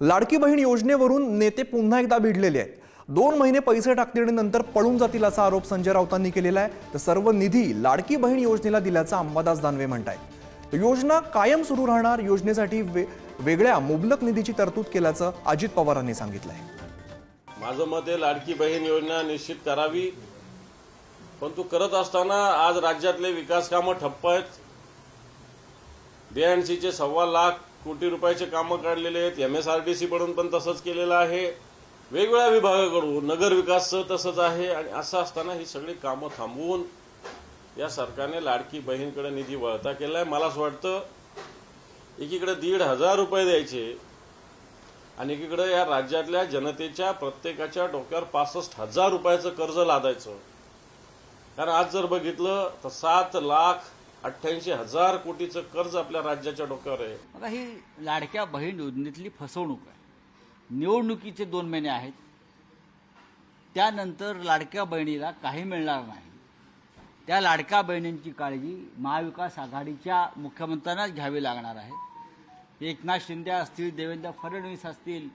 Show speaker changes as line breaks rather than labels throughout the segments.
लाडकी बहीण योजनेवरून नेते पुन्हा एकदा भिडलेले आहेत. दोन महिने पैसे टाकतील आणि नंतर पळून जातील असा आरोप संजय राऊतांनी केलेला आहे. तर सर्व निधी लाडकी बहीण योजनेला दिल्याचा अंबादास दानवे म्हणतायत. योजना कायम सुरू राहणार योजनेसाठी वे वेगळ्या मुबलक निधीची तरतूद केल्याचं अजित पवारांनी सांगितलं आहे
माझं मत आहे लाडकी बहीण योजना निश्चित करावी. पण तू करत असताना आज राज्यातले विकास कामं ठप्प आहेत. बीएनसीचे सव्वा लाख कोटी रुपयाचे कामं काढलेले आहेत. M S R T C कडून पण तसंच केलेलं आहे. वेगवेगळ्या विभागाकडून नगरविकासचं तसंच आहे. आणि असं असताना ही सगळी कामं थांबवून या सरकारने लाडकी बहीणकडे निधी वळता केलाय. मला असं वाटतं एकीकडे दीड हजार रुपये द्यायचे आणि एकीकडे या राज्यातल्या जनतेच्या प्रत्येकाच्या डोक्यावर पासष्ट हजार रुपयाचं कर्ज लादायचं. कारण आज जर बघितलं तर सात लाख अठ्ठ्याऐंशी हजार कोटीचं कर्ज आपल्या राज्याच्या डोक्यावर आहे.
आता ही लाडक्या बहीण योजनेतली फसवणूक आहे. निवडणुकीचे दोन महिने आहेत. त्यानंतर लाडक्या बहिणीला काही मिळणार नाही. त्या लाडक्या बहिणींची काळजी महाविकास आघाडीच्या मुख्यमंत्र्यांनाच घ्यावी लागणार आहे. एकनाथ शिंदे असतील देवेंद्र फडणवीस असतील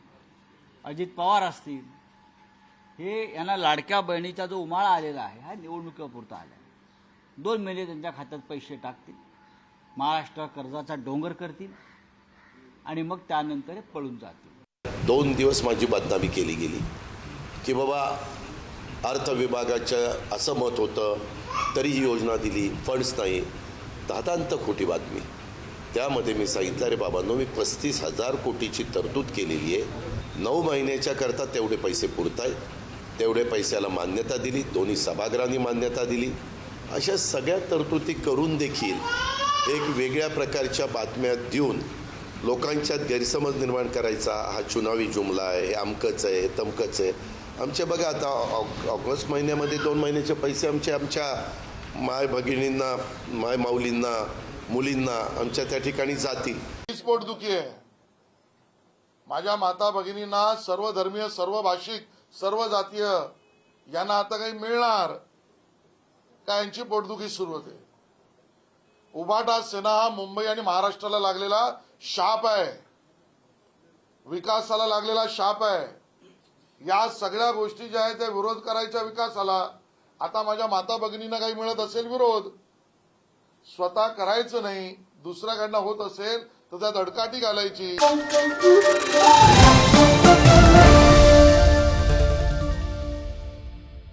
अजित पवार असतील हे यांना लाडक्या बहिणीचा जो उमाळा आलेला आहे हा निवडणुकीपुरता आला आहे. दोन महिने त्यांच्या खात्यात पैसे टाकतील. महाराष्ट्र कर्जाचा डोंगर करतील आणि मग त्यानंतर पळून जातील.
दोन दिवस माझी बदनामी केली गेली. की बाबा अर्थ विभागाचं असं मत होतं तरी ही योजना दिली फंड्स नाही. दादांत खोटी बातमी. त्यामध्ये मी सांगितलं अरे बाबांनो मी पस्तीस हजार कोटीची तरतूद केलेली आहे. नऊ महिन्याच्या करता तेवढे पैसे पुरत आहेत तेवढे पैशाला मान्यता दिली दोन्ही सभागृहांनी मान्यता दिली. अशा सगळ्या तरतुदी करून देखील एक वेगळ्या प्रकारच्या बातम्या देऊन लोकांच्यात गैरसमज निर्माण करायचा हा चुनावी जुमला आहे हे अमकंच आहे हे तमकच आहे. आमचे बघा आता ऑगस्ट महिन्यामध्ये दोन महिन्याचे पैसे आमचे आमच्या माय भगिनींना माय माऊलींना मुलींना आमच्या त्या ठिकाणी जातील.
हीच पोटदुखी आहे. माझ्या माता भगिनींना सर्व धर्मीय सर्व भाषिक सर्व जातीय यांना आता काही मिळणार. का यांची पोटदुखी सुरू होते. उभाटा सेना हा मुंबई आणि महाराष्ट्राला लागलेला शाप आहे. विकासाला लागलेला शाप आहे. या सगळ्या गोष्टी ज्या आहेत त्या विरोध करायच्या विकासाला. आता माझ्या माता भगिनींना काही मिळत असेल विरोध. स्वतः करायचं नाही दुसऱ्याकडनं होत असेल तर त्यात अडकाटी घालायची.